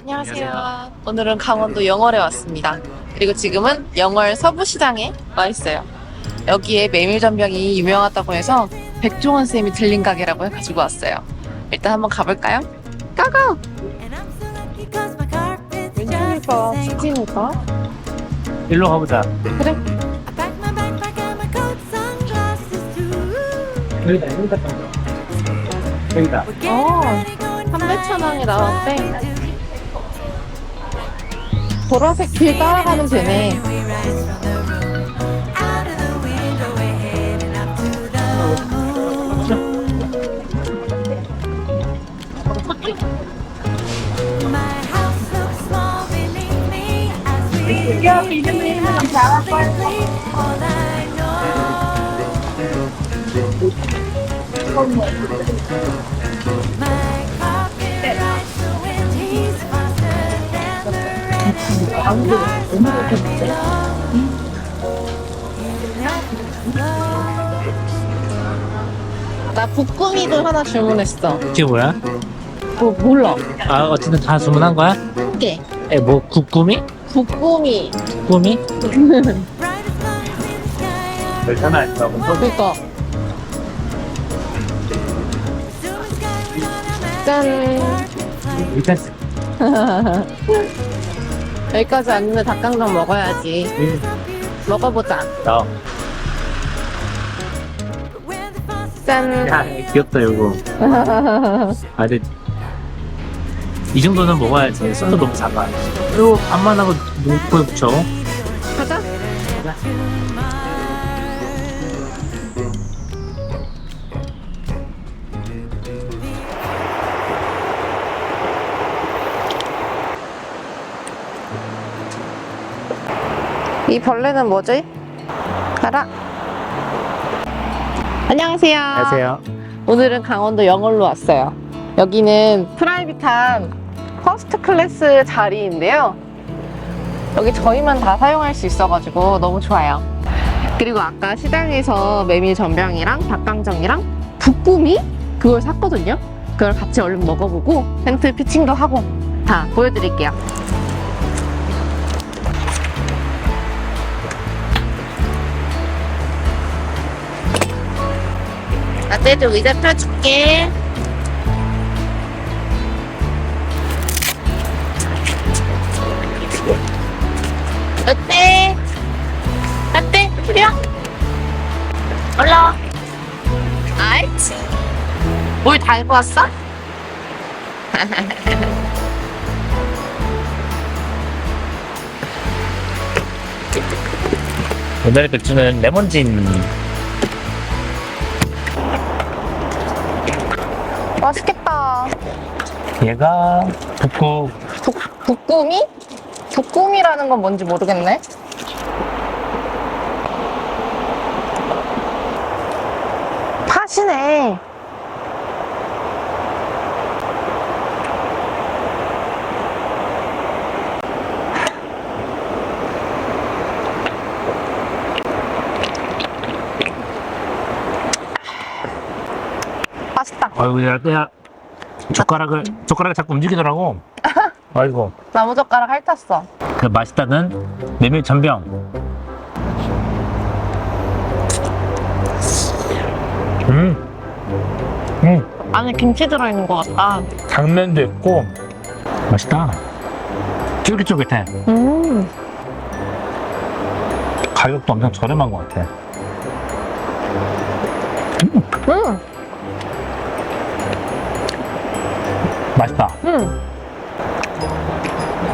안녕하세요. 오늘은 강원도 영월에 왔습니다. 그리고 지금은 영월 서부시장에 와 있어요. 여기에 메밀전병이 유명하다고 해서 백종원 쌤이 들린 가게라고 해가지고 왔어요. 일단 한번 가볼까요? 가고! 웬일일까? 치킨일까? 일로 가보자. 그래. 여기다, 여기다. 여기다. 어, 삼백천원이 나왔대. 보라색 길 따라가면 되네. 나 북구미도 하나 주문했어. 이게 뭐야? 뭐 몰라. 아, 어쨌든 다 주문한 거야? 한 개. 에, 뭐, 국구미? 북구미. 국구미? 괜찮아, 있어. 그니까. 짠. 일단, 여기까지 왔는데 닭강정 먹어야지. 음, 먹어보자. 나. 짠. 야, 귀엽다, 이거. 아, 근데, 이 정도는 먹어야지. 술도 너무 작아. 이거 반만 하고 눈코에 붙여. 이 벌레는 뭐지? 가라. 안녕하세요. 안녕하세요. 오늘은 강원도 영월로 왔어요. 여기는 프라이빗한 퍼스트 클래스 자리인데요. 여기 저희만 다 사용할 수 있어가지고 너무 좋아요. 그리고 아까 시장에서 메밀 전병이랑 닭강정이랑 북구미 그걸 샀거든요. 그걸 같이 얼른 먹어보고 텐트 피칭도 하고 다 보여드릴게요. 나때도 의자 펴줄게. 어때? 어때? 그려? 올라와. 아이치. 뭘 달고 왔어? 오늘의 맥주는 레몬진. 얘가 북구. 북, 북구미? 북구미라는 건 뭔지 모르겠네. 팥이네. 맛있다. 아이고, 야, 야. 젓가락을, 젓가락이 자꾸 움직이더라고. 아이고. 나무 젓가락 핥았어. 그 맛있다는 메밀 전병. 음, 음, 안에 김치 들어있는 것 같다. 당면도 있고 맛있다. 쫄깃쫄깃해. 음. 가격도 엄청 저렴한 것 같아. 음. 맛있다. 음.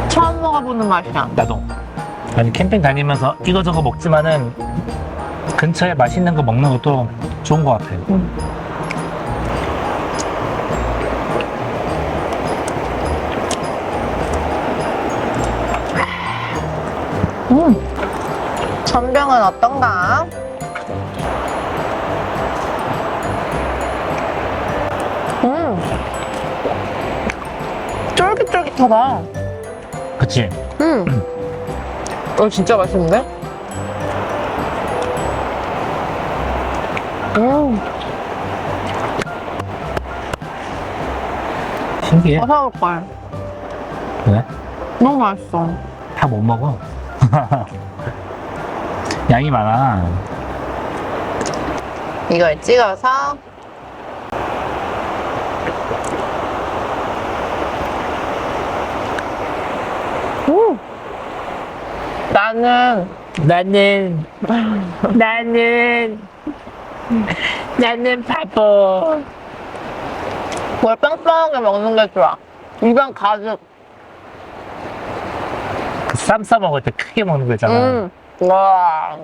처음 먹어보는 맛이야. 나도. 아니 캠핑 다니면서 이거저거 먹지만은 근처에 맛있는 거 먹는 것도 좋은 것 같아. 음. 전병은 어떤가? 쫄깃쫄깃하다. 그치? 음. 어, 진짜 맛있는데? 음. 신기해. 어, 사올 걸. 왜? 너무 맛있어. 다 못 먹어. 양이 많아. 이걸 찍어서 음. 나는 나는 나는 나는 바보. 뭘 빵빵하게 먹는 게 좋아. 입안 가득. 쌈싸 먹을 때 크게 먹는 거잖아. 음. 와.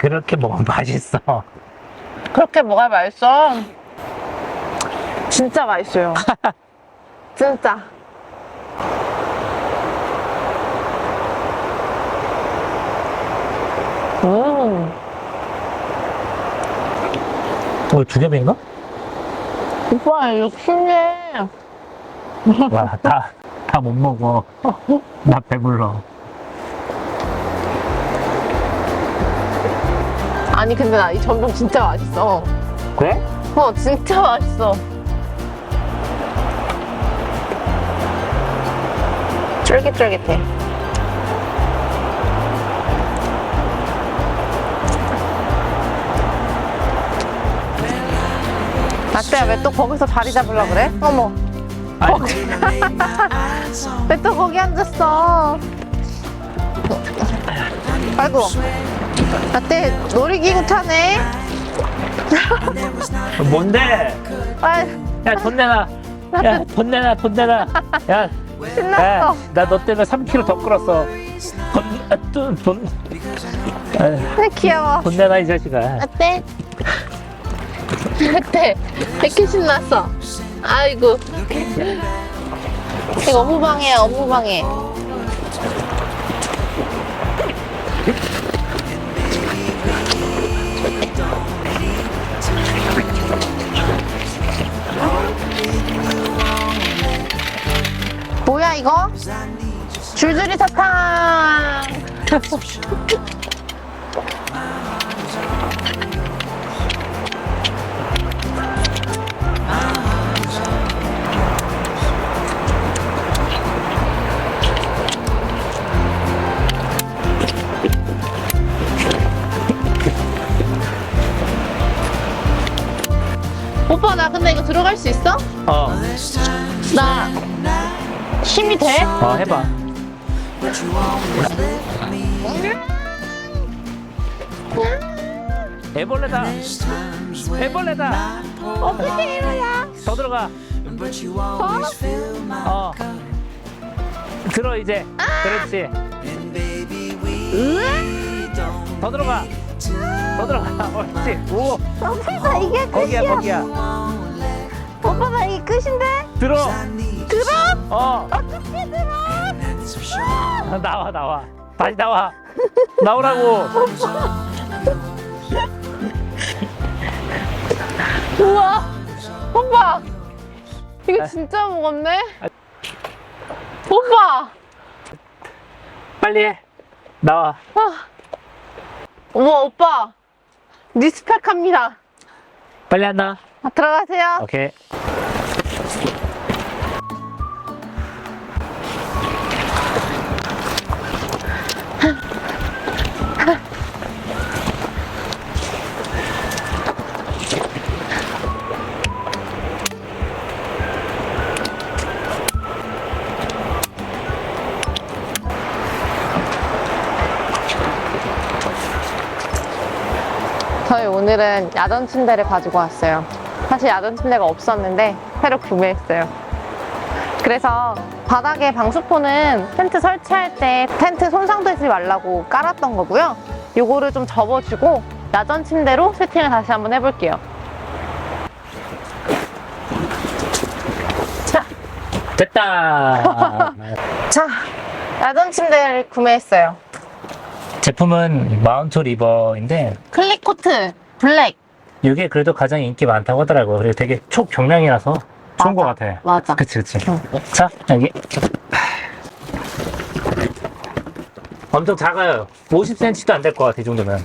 그렇게 먹으면 맛있어. 그렇게 뭐가 맛있어? 진짜 맛있어요. 진짜. 음. 어, 두 개인가? 오빠, 신기해. 와, 다, 다 못 먹어. 나 배불러. 아니, 근데 나 이 전병 진짜 맛있어. 그래? 어, 진짜 맛있어. 쫄깃쫄깃해. 라떼야, 왜 또 거기서 자리 잡으려고 그래? 어머, 왜 또 거기 앉았어? 아이고, 라떼 놀이기구 타네? 뭔데? 아, 야, 돈 내놔. 야, 돈 내놔, 돈 내놔. 야, 신났어. 야, 나너 때문에 3kg 더 끌었어. 돈, 아, 돈, 돈. 아, 아, 귀여워. 돈 내놔, 이 자식아. 어때? 어때? 되게 신났어. 아이고. 이거 업무방해야, 업무방해. 이거? 줄줄이 사탕! 오빠, 나 근데 이거 들어갈 수 있어? 어, 나 힘이 돼? 어, 해봐. 애벌레다. 애벌레다. 어떻게 이러냐? 더 들어가. 어. 들어 이제. 그렇지. 더 들어가. 더 들어가. 옳지. 오. 오빠, 이게 거기야 끝이야. 거기야. 오빠, 나 이게 끝인데? 들어. 들어? 어. 어떻게 들어? 나와 나와. 다시 나와. 나오라고. 우와! 오빠! 이거 아. 진짜 무겁네? 오빠! 빨리 해. 나와. 우와, 오빠! 리스펙 합니다. 빨리 한다. 아, 들어가세요. 오케이. 오늘은 야전 침대를 가지고 왔어요. 사실 야전 침대가 없었는데 새로 구매했어요. 그래서 바닥에 방수포는 텐트 설치할 때 텐트 손상되지 말라고 깔았던 거고요. 요거를 좀 접어주고 야전 침대로 세팅을 다시 한번 해볼게요. 자, 됐다. 자, 야전 침대를 구매했어요. 제품은 마운트 리버인데 클릭 코트 블랙. 이게 그래도 가장 인기 많다고 하더라고요. 그리고 되게 초경량이라서 좋은 것. 같아. 맞아. 그치 그치. 응. 자 여기 엄청 작아요. 50cm도 안 될 것 같아 이 정도면.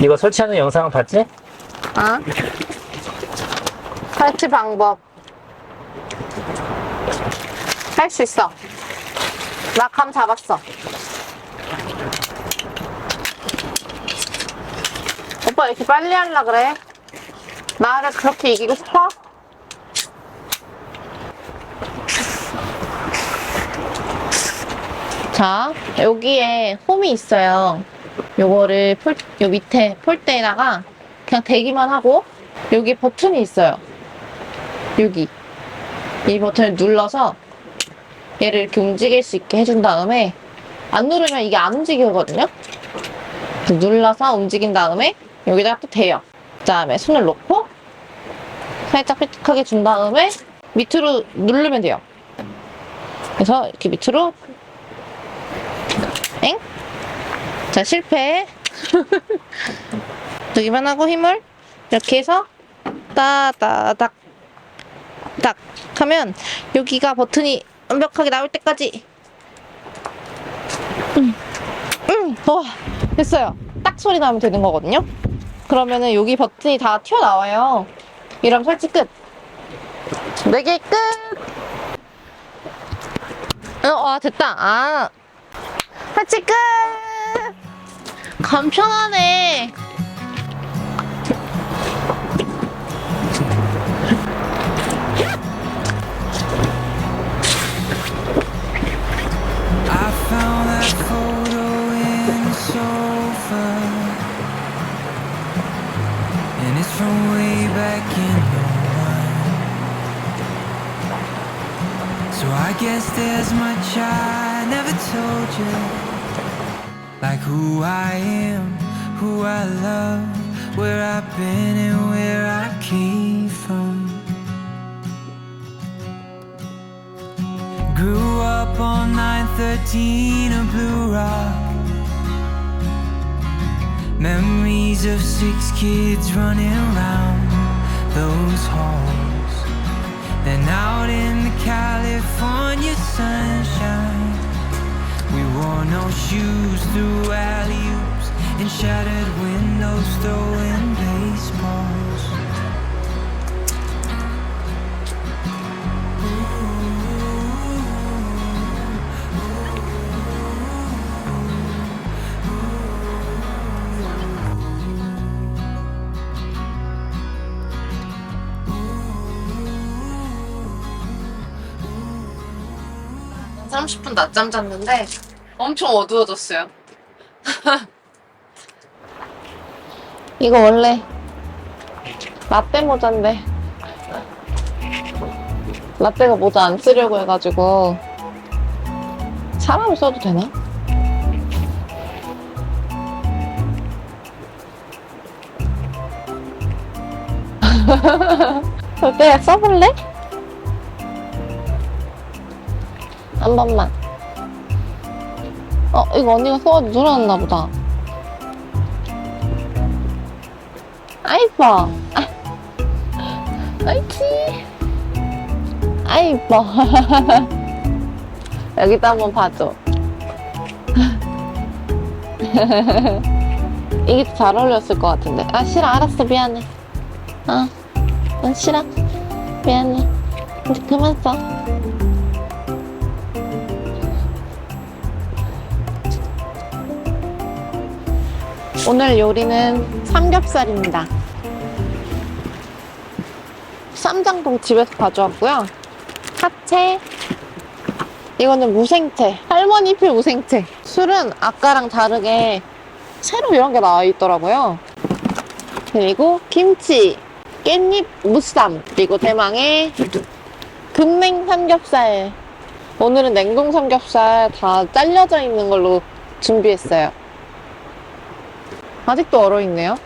이거 설치하는 영상 봤지? 아? 설치 방법. 할 수 있어. 나 감 잡았어. 오빠 이렇게 빨리 하려 그래? 나를 그렇게 이기고 싶어? 자, 여기에 홈이 있어요. 요거를 폴, 요 밑에 폴대에다가 그냥 대기만 하고 여기 버튼이 있어요. 여기. 이 버튼을 눌러서 얘를 이렇게 움직일 수 있게 해준 다음에 안 누르면 이게 안 움직이거든요? 눌러서 움직인 다음에 여기다가 또 대요. 그 다음에 손을 놓고 살짝 삐딱하게 준 다음에 밑으로 누르면 돼요. 그래서 이렇게 밑으로 엥? 자 실패 여기만 하고 힘을 이렇게 해서 따다닥 딱 하면 여기가 버튼이 완벽하게 나올 때까지 음, 음, 와 됐어요 딱 소리 나면 되는 거거든요 그러면은 여기 버튼이 다 튀어나와요. 이러면 설치 끝. 4개 끝! 어, 와 됐다. 아. 설치 끝! 간편하네 back in '01. So I guess there's much I never told you, like who I am, who I love, where I've been and where I came from. Grew up on 913 of Blue Rock. Memories of six kids running around those halls. Then out in the California sunshine, we wore no shoes through alley oops and shattered windows throwing baseballs. 30분 낮잠 잤는데 엄청 어두워졌어요. 이거 원래 라떼 모자인데 라떼가 모자 안 쓰려고 해가지고 사람이 써도 되나? 라떼야 써볼래? 한 번만. 어, 이거 언니가 써가지고 돌아왔나 보다. 아이뻐. 아, 아이치. 아이뻐. 여기도 한번 봐줘. 이게 더잘 어울렸을 것 같은데. 아, 싫어. 알았어. 미안해. 아, 난 싫어. 미안해. 이제 그만 써. 오늘 요리는 삼겹살입니다. 쌈장동 집에서 가져왔고요. 하채, 이거는 무생채, 할머니 필 무생채. 술은 아까랑 다르게 새로 이런 게 나와 있더라고요. 그리고 김치, 깻잎 무쌈, 그리고 대망의 금냉 삼겹살. 오늘은 냉동 삼겹살 다 잘려져 있는 걸로 준비했어요. 아직도 얼어 있네요.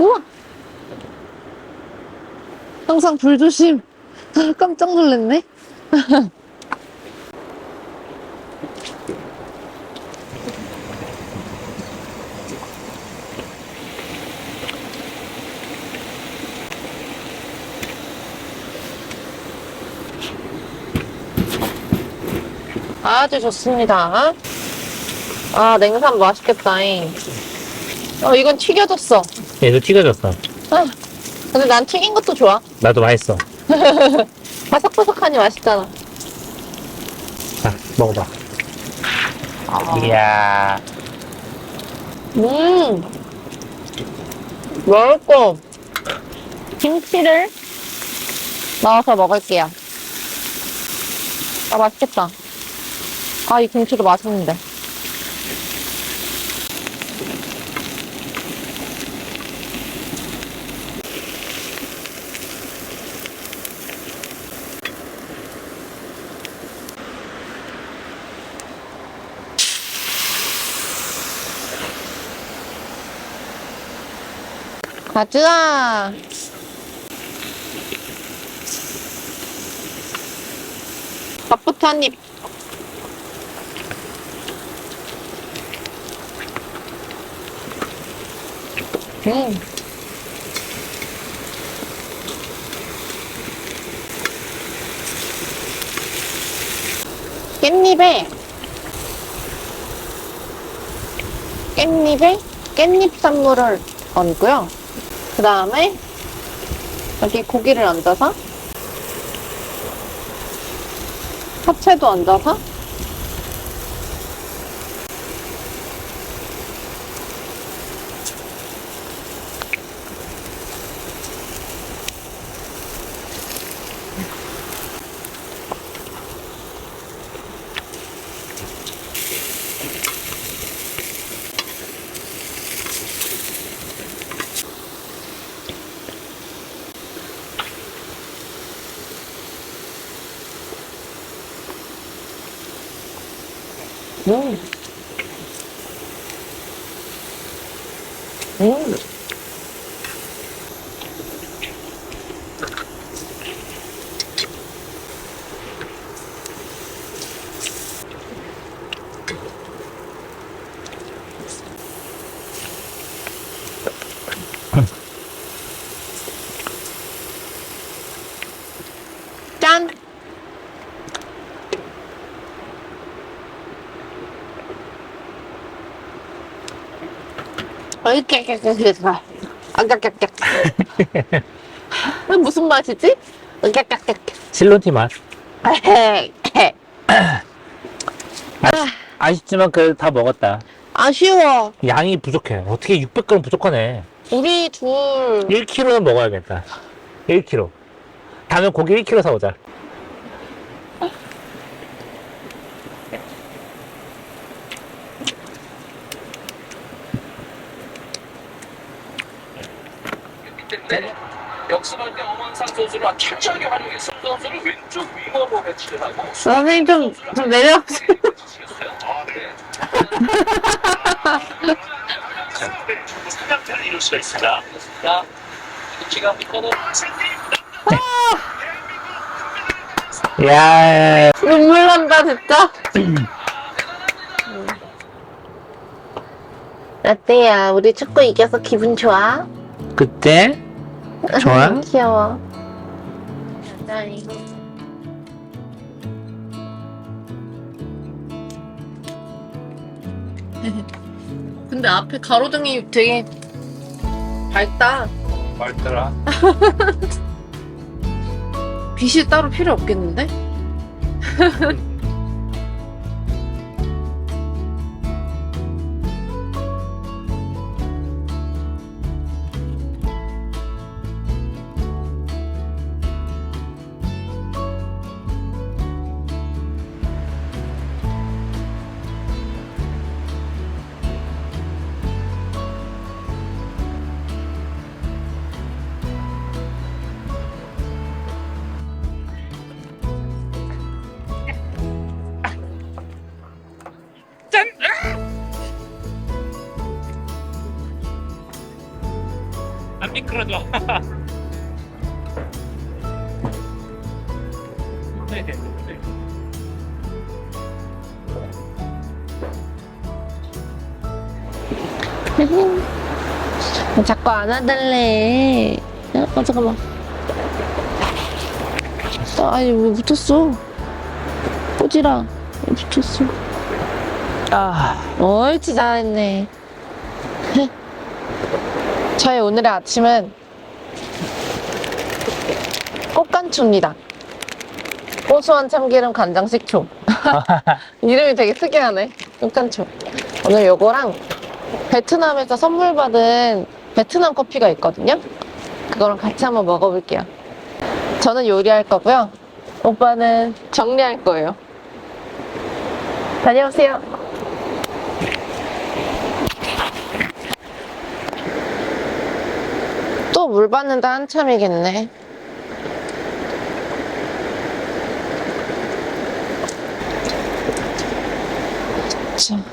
우와! 항상 불조심. 깜짝 놀랐네. 아주 좋습니다. 아, 냉삼 맛있겠다잉. 어, 이건 튀겨졌어. 얘도 튀겨졌어. 아, 근데 난 튀긴 것도 좋아. 나도 맛있어. 바삭바삭하니 맛있잖아. 자, 먹어봐. 이야. 음, 맛있어. 김치를 넣어서 먹을게요. 아, 맛있겠다. 아, 이 김치도 맛있는데. 가즈아. 밥부터 한 입. 음. 깻잎에 깻잎에 깻잎 산물을 얹고요. 그 다음에 여기 고기를 얹어서 파채도 얹어서 음. 음. 짠! 으깨깨깨깨 아까까까 무슨 맛이지? 실론티 맛. 아, 아쉽 지만 그래도 다 먹었다. 아쉬워 양이 부족해. 어떻게 600g 부족하네. 우리 둘 1kg는 먹어야겠다. 1kg. 다음에 고기 1kg 사오자. 때문에 역습할 때 엄원상 선수를 철저하게 활용해서 선수를 왼쪽 윙어로 배치를 하고 선생님 좀, 좀 내려오세요 아, 네. 상향타를 이룰 수가 있습니다. 자, 지금 이거는 야 눈물 난다 진짜 라떼야 우리 축구 이겨서 기분 좋아? 그때? 좋아? 귀여워 나 이거 근데 앞에 가로등이 되게 밝다 말더라. 빛이 따로 필요 없겠는데? 자꾸 안아달래. 어, 잠깐만. 아, 아니, 왜 붙었어? 꼬지라. 왜 붙었어? 아, 옳지, 잘했네. 저희 오늘의 아침은 꽃간초입니다. 고소한 참기름 간장 식초. 이름이 되게 특이하네. 꽃간초. 오늘 요거랑 베트남에서 선물 받은 베트남 커피가 있거든요. 그거랑 같이 한번 먹어볼게요. 저는 요리할 거고요. 오빠는 정리할 거예요. 다녀오세요. 또 물 받는데 한참이겠네. 자.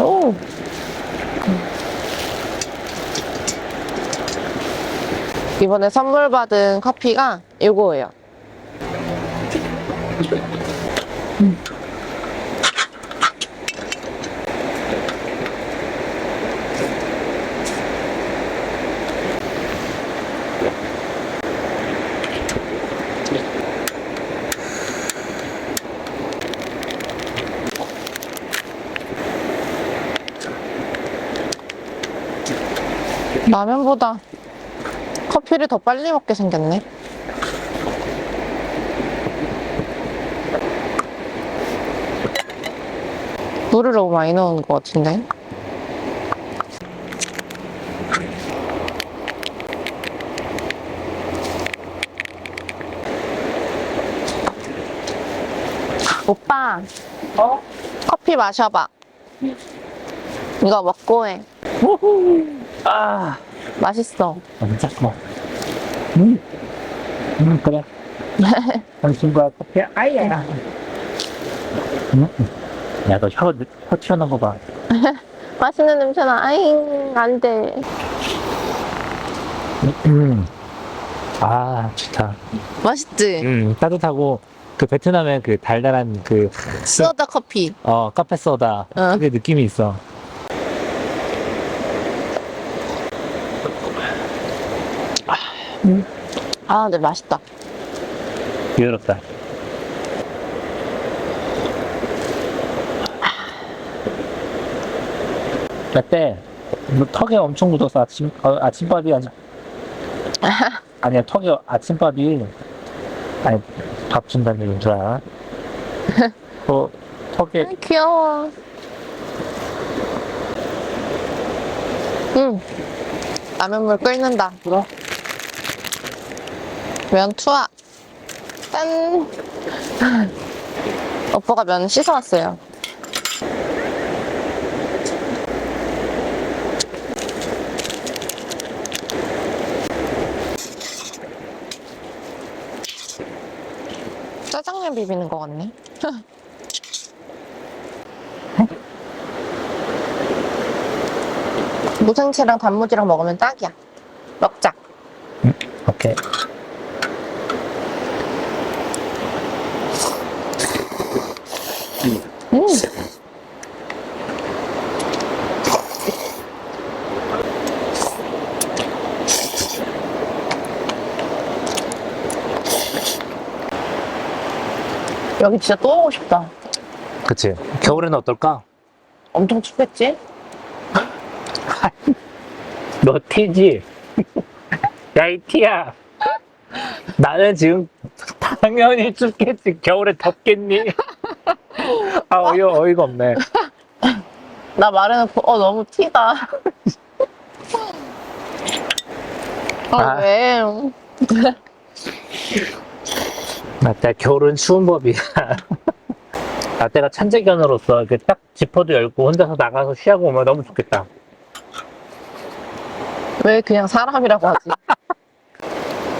오. 이번에 선물 받은 커피가 이거예요. 라면보다 커피를 더 빨리 먹게 생겼네. 물을 너무 많이 넣은 것 같은데. 오빠, 어? 커피 마셔봐. 이거 먹고 해. 아, 맛있어. 진짜 뭐. 음, 음 그래. 당신과 커피 아야. 음, 야, 너 혀, 혀 튀어나온 거 봐. 맛있는 냄새나. 아잉, 안 돼. 음. 아, 좋다. 맛있지? 음, 따뜻하고 그 베트남의 그 달달한 그 소다 커피. 어, 카페 소다. 응. 그게 느낌이 있어. 아, 근데 맛있다. 부드럽다. 그때 뭐 턱에 엄청 묻어서 아침 어, 아침밥이 아니 아니야 턱에 아침밥이 아니 밥 준다는 얘기인 줄 알아? 어 턱에 아, 귀여워. 응. 라면물 끓는다. 불어. 면 투하. 짠. 오빠가 면 씻어왔어요. 짜장면 비비는 것 같네. 무생채랑 단무지랑 먹으면 딱이야. 먹자. 오케이 음. 여기 진짜 또 오고 싶다. 그치 겨울에는 어떨까? 엄청 춥겠지? 너 티지? 야 이 티야 나는 지금 당연히 춥겠지 겨울에 덥겠니? 아 어이, 어이가 없네 나 말해놓고 어 너무 티다. 아, 아. 왜? 맞다 겨울은 추운 법이야 나때가 천재견으로서 이렇게 딱 지퍼도 열고 혼자서 나가서 쉬하고 오면 너무 좋겠다 왜 그냥 사람이라고 하지?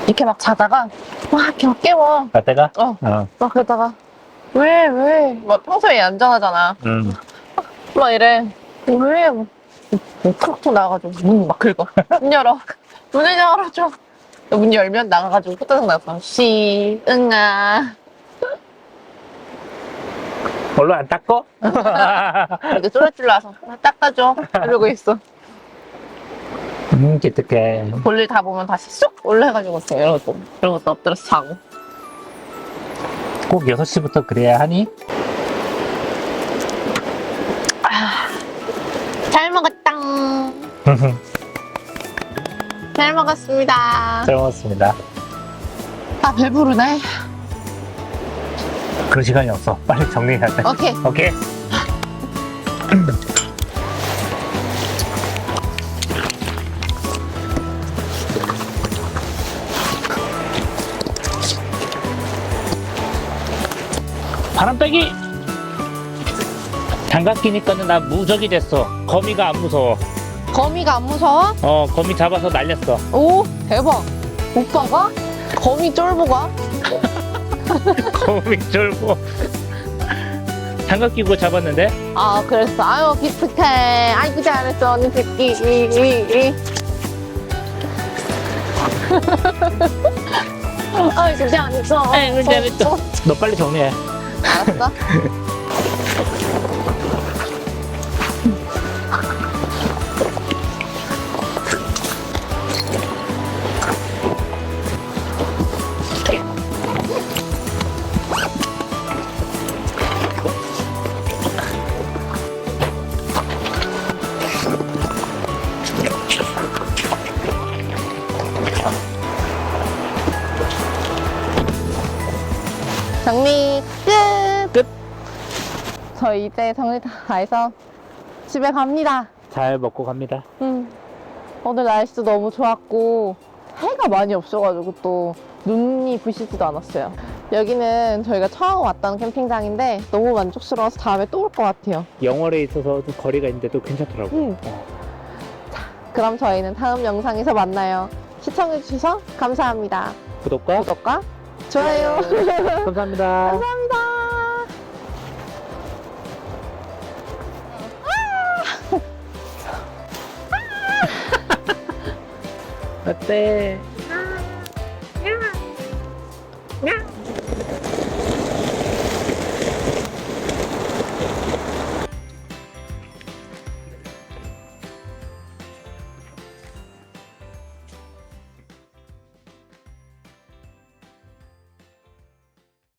이렇게 막 자다가 막 이렇게 막 깨워. 나때가? 어. 어. 막 그러다가 왜 왜? 막 평소에 얌전하잖아. 음. 막 이래. 왜? 뭐, 툭툭 나가가지고 문 막 긁어. 문 열어. 문을 열어줘. 문 열면 나가가지고 후다닥 나서 씨, 응아. 별로 안 닦어? 이제 와서 나 닦아줘. 이러고 있어. 음 기특해 볼일 다 보면 다시 쑥 올라해가지고 있어. 이러고 이러고 또 엎드려서 자고. 꼭 6시부터 그래야 하니? 아, 잘 먹었다. 잘 먹었습니다. 잘 먹었습니다. 아 배부르네. 그럴 시간이 없어. 빨리 정리해야 돼. 오케이. 오케이. 바람 빼기! 장갑 끼니까는 나 무적이 됐어. 거미가 안 무서워. 거미가 안 무서워? 어, 거미 잡아서 날렸어. 오 대박. 오빠가 거미 쫄보가? 거미 쫄고. 장갑 끼고 잡았는데? 아 그랬어. 아유 기특해. 아이고 잘했어 언니 새끼. 이, 이, 이. 아이고 잘했어. 아이고, 잘했어. 어, 어. 너 빨리 정리해. 알았어. 저 이제 정리 다 해서 집에 갑니다. 잘 먹고 갑니다. 음. 오늘 날씨도 너무 좋았고 해가 많이 없어가지고 또 눈이 부시지도 않았어요. 여기는 저희가 처음 왔던 캠핑장인데 너무 만족스러워서 다음에 또 올 것 같아요. 영월에 있어서 좀 거리가 있는데도 괜찮더라고. 음. 그럼 저희는 다음 영상에서 만나요. 시청해주셔서 감사합니다. 구독과 구독과 좋아요. 감사합니다. 감사합니다. 어때?